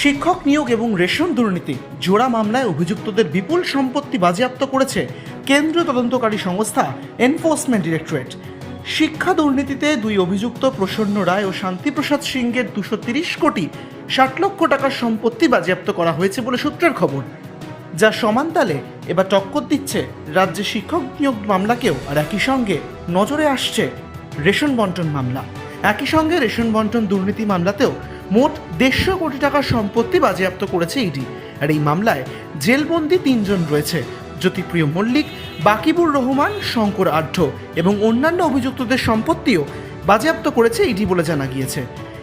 শিক্ষক নিয়োগ এবং রেশন দুর্নীতি, জোড়া মামলায় অভিযুক্তদের বিপুল সম্পত্তি বাজেয়াপ্ত করেছে কেন্দ্রীয় তদন্তকারী সংস্থা এনফোর্সমেন্ট ডিরেক্টরেট শিক্ষা দুর্নীতিতে দুই অভিযুক্ত প্রসন্ন রায় ও শান্তিপ্রসাদ সিংয়ের দুশো তিরিশ কোটি, ষাট লক্ষ টাকার সম্পত্তি বাজেয়াপ্ত করা হয়েছে বলে সূত্রের খবর। যা সমানতালে এবার টক্কর দিচ্ছে রাজ্যে শিক্ষক নিয়োগ মামলাকেও আর একই সঙ্গে নজরে আসছে রেশন বন্টন মামলা। একই সঙ্গে রেশন বন্টন দুর্নীতি মামলাতেও মোট দেড়শো কোটি টাকার সম্পত্তি বাজেয়াপ্ত করেছে ইডি। আর এই মামলায় জেলবন্দি তিনজন রয়েছে, জ্যোতিপ্রিয় মল্লিক, বাকিবুর রহমান, শঙ্কর আঢ্য এবং অন্যান্য অভিযুক্তদের সম্পত্তিও বাজেয়াপ্ত করেছে ইডি বলে জানা গিয়েছে।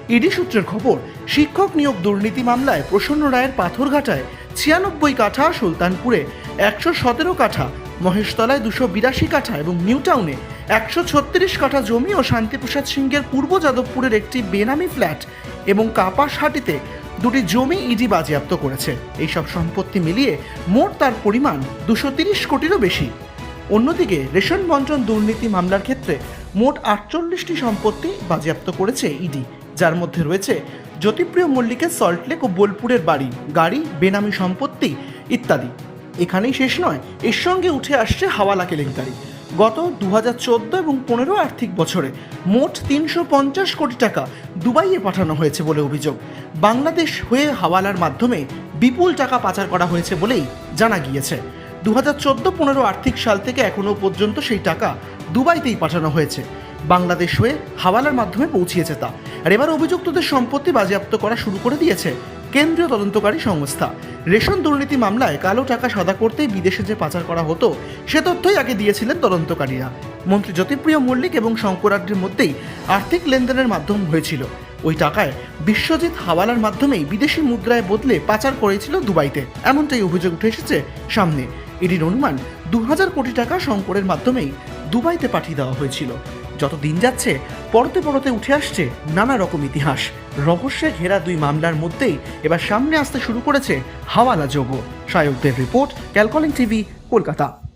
ইডি সূত্রের খবর, শিক্ষক নিয়োগ দুর্নীতি মামলায় প্রসন্ন রায়ের পাথরঘাটায় ছিয়ানব্বই কাঠা, সুলতানপুরে একশো সতেরো কাঠা, মহেশতলায় দুশো বিরাশি কাঠা এবং নিউ টাউনে একশো ছত্রিশ কাঠা জমি ও শান্তিপ্রসাদ সিংহের পূর্ব যাদবপুরের একটি বেনামি ফ্ল্যাট এবং কাপাস কাপাসহাটিতে দুটি জমি ইডি বাজেয়াপ্ত করেছে। এইসব সম্পত্তি মিলিয়ে মোট তার পরিমাণ দুশো তিরিশ কোটিরও বেশি। অন্যদিকে রেশন বন্টন দুর্নীতি মামলার ক্ষেত্রে মোট আটচল্লিশটি সম্পত্তি বাজেয়াপ্ত করেছে ইডি, যার মধ্যে রয়েছে জ্যোতিপ্রিয় মল্লিকের সল্টলেক ও বোলপুরের বাড়ি, গাড়ি, বেনামি সম্পত্তি ইত্যাদি। এখানেই শেষ নয়, এর সঙ্গে উঠে আসছে হাওয়ালা কেলেঙ্কারি। গত দু হাজার চোদ্দ এবং পনেরো আর্থিক বছরে মোট তিনশো পঞ্চাশ কোটি টাকা দুবাইয়ে পাঠানো হয়েছে বলে অভিযোগ। বাংলাদেশ হয়ে হাওয়ালার মাধ্যমে বিপুল টাকা পাচার করা হয়েছে বলেই জানা গিয়েছে। দু হাজার চোদ্দ পনেরো আর্থিক সাল থেকে এখনও পর্যন্ত সেই টাকা দুবাইতেই পাঠানো হয়েছে। বাংলাদেশ হয়ে হাওয়ালার মাধ্যমে পৌঁছিয়েছে তা। আর এবার অভিযুক্তদের সম্পত্তি বাজেয়াপ্ত করা শুরু করে দিয়েছে কেন্দ্রীয় তদন্তকারী সংস্থা। রেশন দুর্নীতি মামলায় কালো টাকা সাদা করতেই বিদেশে যে পাচার করা হতো, সে তথ্যই আগে দিয়েছিলেন তদন্তকারীরা। মন্ত্রী জ্যোতিপ্রিয় মল্লিক এবং শঙ্করাড্ডির মধ্যেই আর্থিক লেনদেনের মাধ্যম হয়েছিল। ওই টাকায় বিশ্বজিৎ হাওয়ালার মাধ্যমেই বিদেশি মুদ্রায় বদলে পাচার করেছিল দুবাইতে। এমনটাই অভিযোগ উঠে এসেছে সামনে। এটির অনুমান দু হাজার কোটি টাকা শঙ্করের মাধ্যমেই দুবাইতে পাঠিয়ে দেওয়া হয়েছিল। যত দিন যাচ্ছে, পরতে পরতে উঠে আসছে নানা রকম ইতিহাস। রহস্যে ঘেরা দুই মামলার মধ্যেই এবার সামনে আসতে শুরু করেছে হাওয়ালা যোগ। সায়কদের রিপোর্ট, ক্যালকলিং টিভি, কলকাতা।